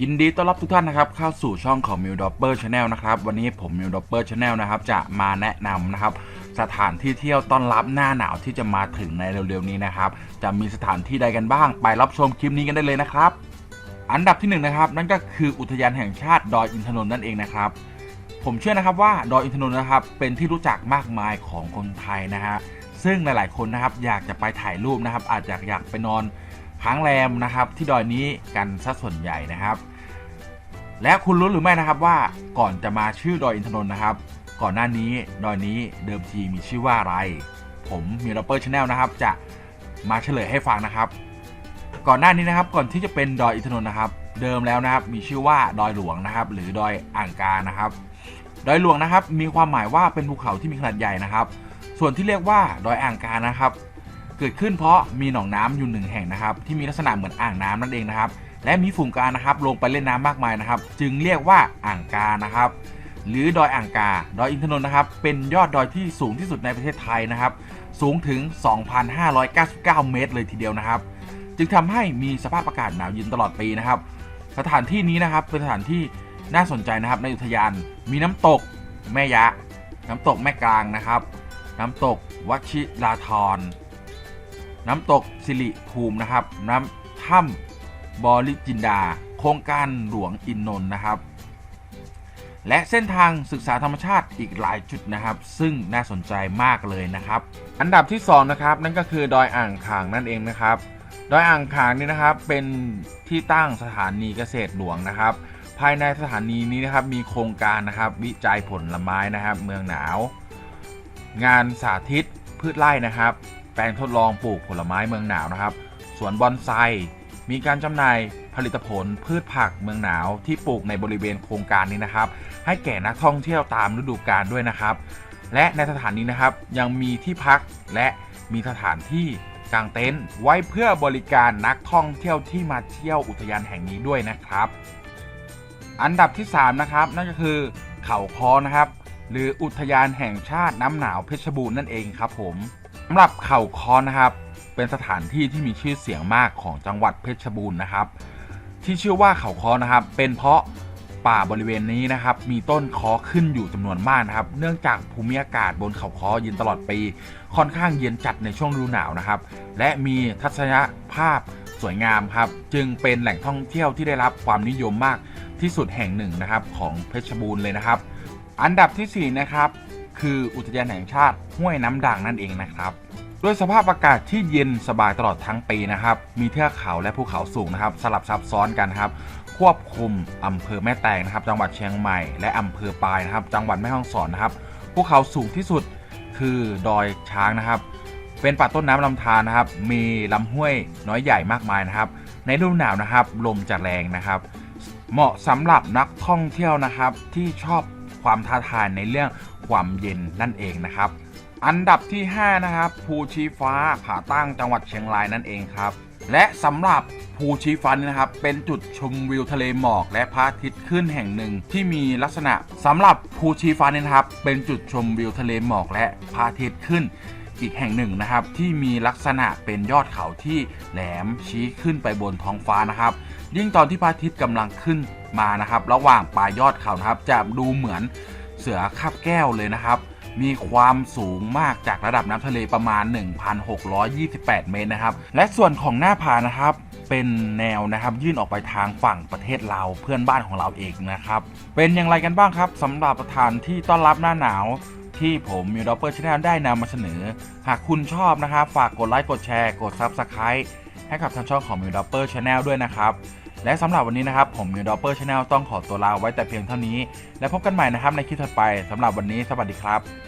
ยินดีต้อนรับทุกท่านนะครับเข้าสู่ช่องของ m i l d o p p e r Channel นะครับวันนี้ผม m i l d o p p e r Channel นะครับจะมาแนะนำนะครับสถานที่เที่ยวต้อนรับหน้าหนาวที่จะมาถึงในเร็วๆนี้นะครับจะมีสถานที่ใดกันบ้าง ไปรับชมคลิปนี้กันได้เลยนะครับ อันดับที่หนึ่งนะครับนั่นก็คืออุทยานแห่งชาติดอยอินทนนท์นั่นเองนะครับผมเชื่อนะครับว่าดอยอินทนนท์นะครับเป็นที่รู้จักมากมายของคนไทยนะฮะซึ่งหลายๆคนนะครับอยากจะไปถ่ายรูปนะครับอาจจะอยากไปนอน ค้างแรมนะครับ ที่ดอยนี้กันซะส่วนใหญ่นะครับ และคุณรู้หรือไม่นะครับว่าก่อนจะมาชื่อดอยอินทนนท์นะครับ ก่อนหน้านี้ดอยนี้เดิมทีมีชื่อว่าอะไร ผมมีรัปเปอร์ชาแนลนะครับ จะมาเฉลยให้ฟังนะครับ ก่อนหน้านี้นะครับก่อนที่จะเป็นดอยอินทนนท์นะครับ เดิมแล้วนะครับมีชื่อว่าดอยหลวงนะครับ หรือดอยอ่างกานะครับ ดอยหลวงนะครับ มีความหมายว่าเป็นภูเขาที่มีขนาดใหญ่นะครับ ส่วนที่เรียกว่าดอยอ่างกานะครับ เกิดขึ้นเพราะมีหนองน้ำอยู่หนึ่งแห่งนะครับที่มีลักษณะเหมือนอ่างน้ำนั่นเองนะครับและมีฝูงกานะครับลงไปเล่นน้ำมากมายนะครับ จึงเรียกว่าอ่างกานะครับ หรือดอยอ่างกา ดอยอินทนนท์นะครับ เป็นยอดดอยที่สูงที่สุดในประเทศไทยนะครับ สูงถึง 2,599 เมตร เลยทีเดียวนะครับ จึงทำให้มีสภาพอากาศหนาวเย็นตลอดปีนะครับ สถานที่นี้นะครับเป็นสถานที่น่าสนใจนะครับในอุทยานมีน้ำตกแม่ยะ น้ำตกแม่กลางนะครับ น้ำตกวชิราธร น้ำตกสิริภูมินะครับ น้ำถ้ำบอริจินดา โครงการหลวงอินนนท์นะครับ และเส้นทางศึกษาธรรมชาติอีกหลายจุดนะครับ ซึ่งน่าสนใจมากเลยนะครับ อันดับที่2นะครับนั่นก็คือดอยอ่างขางนั่นเองนะครับ ดอยอ่างขางนี่นะครับเป็นที่ตั้งสถานีเกษตรหลวงนะครับภายในสถานีนี้นะครับมีโครงการนะครับวิจัยผลไม้นะครับ เมืองหนาว งานสาธิตพืชไร่นะครับ แปลงทดลองปลูกผลไม้เมืองหนาวนะครับ สวนบอนไซ มีการจำหน่ายผลิตผลพืชผักเมืองหนาวที่ปลูกในบริเวณโครงการนี้นะครับ ให้แก่นักท่องเที่ยวตามฤดูกาลด้วยนะครับ และในสถานนี้นะครับยังมีที่พักและมีสถานที่กางเต็นท์ไว้เพื่อบริการนักท่องเที่ยวที่มาเที่ยวอุทยานแห่งนี้ด้วยนะครับ อันดับที่ 3 นะครับ นั่นก็คือเขาคอนะครับ หรืออุทยานแห่งชาติน้ำหนาวเพชรบูรณ์นั่นเองครับผมำหรับเขาคอนะครับ เป็นสถานที่ที่มีชื่อเสียงมากของจังหวัดเพชรบูรณ์นะครับ ที่ชื่อว่าเขาคอนะครับ เป็นเพราะป่าบริเวณนี้นะครับ มีต้นคอขึ้นอยู่จำนวนมากนะครับ เนื่องจากภูมิอากาศบนเขาคอเย็นตลอดปี ค่อนข้างเย็นจัดในช่วงฤดูหนาวนะครับ และมีทัศนภาพสวยงามครับ จึงเป็นแหล่งท่องเที่ยวที่ได้รับความนิยมมากที่สุดแห่งหนึ่งนะครับของเพชรบูรณ์เลยนะครับ อันดับทีสี่4นะครับ คืออุทยานแห่งชาติห้วยน้ำด่างนั่นเองนะครับด้วยสภาพอากาศที่เย็นสบายตลอดทั้งปีนะครับ มีเทือกเขาและภูเขาสูงนะครับ สลับซับซ้อนกันครับ ควบคุมอำเภอแม่แตงนะครับ จังหวัดเชียงใหม่และอำเภอปายนะครับ จังหวัดแม่ฮ่องสอนนะครับ ภูเขาสูงที่สุดคือดอยช้างนะครับ เป็นป่าต้นน้ำลำธารนะครับ มีลำห้วยน้อยใหญ่มากมายนะครับ ในฤดูหนาวนะครับ ลมจะแรงนะครับ เหมาะสำหรับนักท่องเที่ยวนะครับที่ชอบ ความท้าทายในเรื่องความเย็นนั่นเองนะครับ อันดับที่ 5 นะครับภูชีฟ้าผาตั้งจังหวัดเชียงรายนั่นเองครับ และสำหรับภูชีฟ้านี่นะครับ เป็นจุดชมวิวทะเลหมอกและพระอาทิตย์ขึ้นแห่งหนึ่งที่มีลักษณะสำหรับภูชีฟ้านี่นะครับ เป็นจุดชมวิวทะเลหมอกและพระอาทิตย์ขึ้น อีกแห่งหนึ่งนะครับ ที่มีลักษณะเป็นยอดเขาที่แหลมชี้ขึ้นไปบนท้องฟ้านะครับ ยิ่งตอนที่พระอาทิตย์กำลังขึ้นมานะครับ ระหว่างปลายยอดเขานะครับ จะดูเหมือนเสือคาบแก้วเลยนะครับ มีความสูงมากจากระดับน้ำทะเลประมาณ 1,628 เมตรนะครับ และส่วนของหน้าผานะครับเป็นแนวนะครับยื่นออกไปทางฝั่งประเทศลาวเพื่อนบ้านของเราเองนะครับ เป็นอย่างไรกันบ้างครับสำหรับสถานที่ต้อนรับหน้าหนาว ที่ผมมิวดอปเปอร์ชาแนลได้นำมาเสนอ หากคุณชอบนะครับ ฝากกดไลค์กดแชร์กด Subscribe ให้กับทางช่องของมิวดอปเปอร์ชาแนลด้วยนะครับ และสำหรับวันนี้นะครับ ผมมิวดอปเปอร์ชาแนลต้องขอตัวลาไว้แต่เพียงเท่านี้ และพบกันใหม่นะครับในคลิปถัดไปสำหรับวันนี้สวัสดีครับ